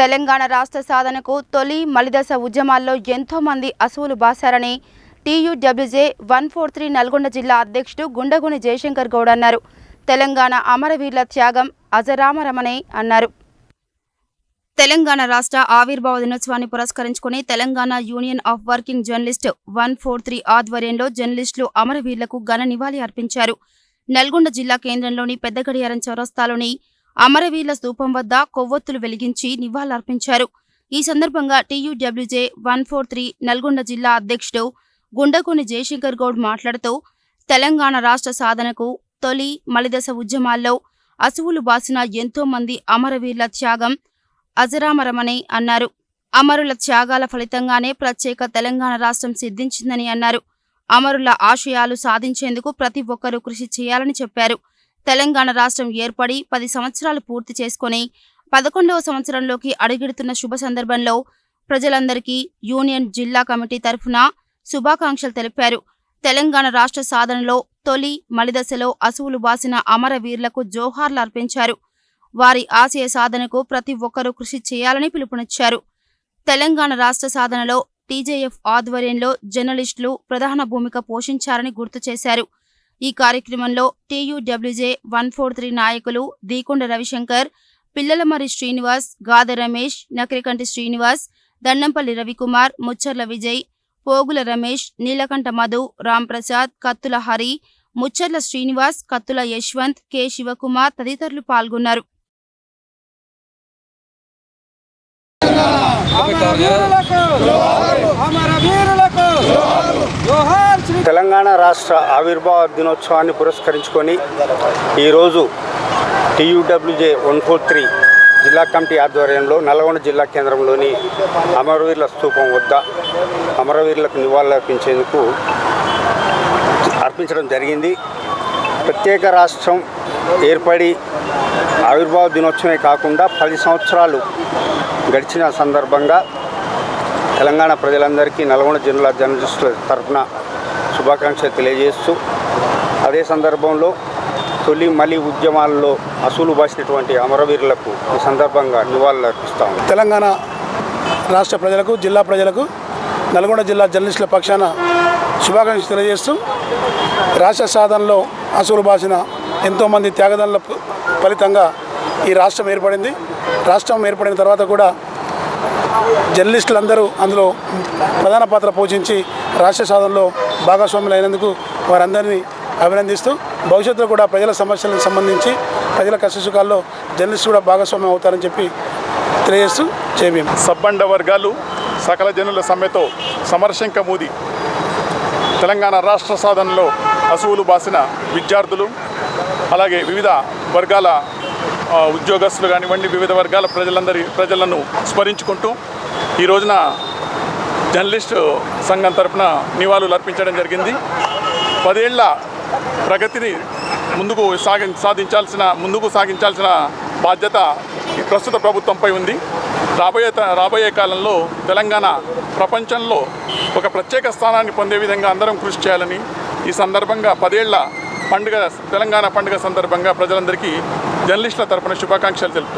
తెలంగాణ రాష్ట్ర సాధనకు తొలి మలిదశ ఉద్యమాల్లో ఎంతో మంది అసువులు బాశారని TUWJ one four three Nalgonda జిల్లా అధ్యక్షుడు గుండగుని జయశంకర్ గౌడ్ అన్నారు. తెలంగాణ అమరవీరుల త్యాగం అజరామరమని అన్నారు. తెలంగాణ రాష్ట్ర ఆవిర్భావ దినోత్సవాన్ని పురస్కరించుకుని Telangana union of working journalist one four three ఆధ్వర్యంలో జర్నలిస్టులు అమరవీరులకు ఘన నివాళి అర్పించారు. నల్గొండ జిల్లా కేంద్రంలోని పెద్ద గడియారం చౌరస్తాలోని అమరవీరుల స్థూపం వద్ద కొవ్వొత్తులు వెలిగించి నివాళులర్పించారు. ఈ సందర్భంగా TUWJ one four three Nalgonda జిల్లా అధ్యక్షుడు గుండకొని జయశంకర్ గౌడ్ మాట్లాడుతూ తెలంగాణ రాష్ట్ర సాధనకు తొలి మలిదశ ఉద్యమాల్లో అసువులు బాసిన ఎంతో మంది అమరవీరుల త్యాగం అజరామరమని అన్నారు. అమరుల త్యాగాల ఫలితంగానే ప్రత్యేక తెలంగాణ రాష్ట్రం సిద్ధించిందని అన్నారు. అమరుల ఆశయాలు సాధించేందుకు ప్రతి ఒక్కరూ కృషి చేయాలని చెప్పారు. తెలంగాణ రాష్ట్రం ఏర్పడి పది సంవత్సరాలు పూర్తి చేసుకొని పదకొండవ సంవత్సరంలోకి అడుగెడుతున్న శుభ సందర్భంలో ప్రజలందరికీ యూనియన్ జిల్లా కమిటీ తరఫున శుభాకాంక్షలు తెలిపారు. తెలంగాణ రాష్ట్ర సాధనలో తొలి మలిదశలో అసువులు బాసిన అమరవీరులకు జోహార్లు అర్పించారు. వారి ఆశయ సాధనకు ప్రతి ఒక్కరూ కృషి చేయాలని పిలుపునిచ్చారు. తెలంగాణ రాష్ట్ర సాధనలో టీజేఎఫ్ ఆధ్వర్యంలో జర్నలిస్టులు ప్రధాన భూమిక పోషించారని గుర్తు చేశారు. ఈ కార్యక్రమంలో టీయూడబ్ల్యూజే వన్ ఫోర్ త్రీ నాయకులు దీకొండ రవిశంకర్ పిల్లలమరి శ్రీనివాస్ గాద రమేష్ నకరికంటి శ్రీనివాస్ దండంపల్లి రవికుమార్ ముచ్చర్ల విజయ్ పోగుల రమేష్ నీలకంఠ మధు రాంప్రసాద్ కత్తుల హరి ముచ్చర్ల శ్రీనివాస్ కత్తుల యశ్వంత్ కె శివకుమార్ తదితరులు పాల్గొన్నారు. అమరవీరులకు తెలంగాణ రాష్ట్ర ఆవిర్భావ దినోత్సవాన్ని పురస్కరించుకొని ఈరోజు టీయూడబ్ల్యూజే వన్ ఫోర్ త్రీ జిల్లా కమిటీ ఆధ్వర్యంలో నల్గొండ జిల్లా కేంద్రంలోని అమరవీరుల స్తూపం వద్ద అమరవీరులకు నివాళులర్పించేందుకు అర్పించడం జరిగింది. ప్రత్యేక రాష్ట్రం ఏర్పడి ఆవిర్భావ దినోత్సవమే కాకుండా పది సంవత్సరాలు గడిచిన సందర్భంగా తెలంగాణ ప్రజలందరికీ నల్గొండ జిల్లా జర్నలిస్టుల తరఫున శుభాకాంక్షలు తెలియజేస్తూ అదే సందర్భంలో తొలి మలి ఉద్యమాల్లో అసూలు బాసినటువంటి అమరవీరులకు ఈ సందర్భంగా నివాళులు తెలంగాణ రాష్ట్ర ప్రజలకు జిల్లా ప్రజలకు నల్గొండ జిల్లా జర్నలిస్టుల పక్షాన శుభాకాంక్షలు తెలియజేస్తూ రాష్ట్ర సాధనలో అసూలు బాసిన ఎంతోమంది త్యాగదానుల ఫలితంగా ఈ రాష్ట్రం ఏర్పడింది. రాష్ట్రం ఏర్పడిన తర్వాత కూడా జర్నలిస్టులందరూ అందులో ప్రధాన పాత్ర పోషించి రాష్ట్ర సాధనలో భాగస్వాములు అయినందుకు వారందరినీ అభినందిస్తూ భవిష్యత్తులో కూడా ప్రజల సమస్యలకు సంబంధించి ప్రజల కష్టసుఖాల్లో జర్నలిస్ట్ కూడా భాగస్వామ్యం అవుతారని చెప్పి తెలియజేస్తూ చేయం సబ్బండ వర్గాలు సకల జనుల సమ్మెతో సమర్శంక మూది. తెలంగాణ రాష్ట్ర సాధనలో అసువులు బాసిన విద్యార్థులు అలాగే వివిధ వర్గాల ఉద్యోగస్తులు కానివ్వండి వివిధ వర్గాల ప్రజలందరి ప్రజలను స్మరించుకుంటూ ఈ రోజున జర్నలిస్ట్ సంఘం తరపున నివాళులు అర్పించడం జరిగింది. పదేళ్ళ ప్రగతిని ముందుకు సాగి సాధించాల్సిన ముందుకు సాగించాల్సిన బాధ్యత ఈ ప్రస్తుత ప్రభుత్వంపై ఉంది. రాబోయే త- రాబోయే కాలంలో తెలంగాణ ప్రపంచంలో ఒక ప్రత్యేక స్థానాన్ని పొందే విధంగా అందరం కృషి చేయాలని ఈ సందర్భంగా పదేళ్ళ పండుగ తెలంగాణ పండుగ సందర్భంగా ప్రజలందరికీ జర్నలిస్టుల తరపున శుభాకాంక్షలు తెలుపు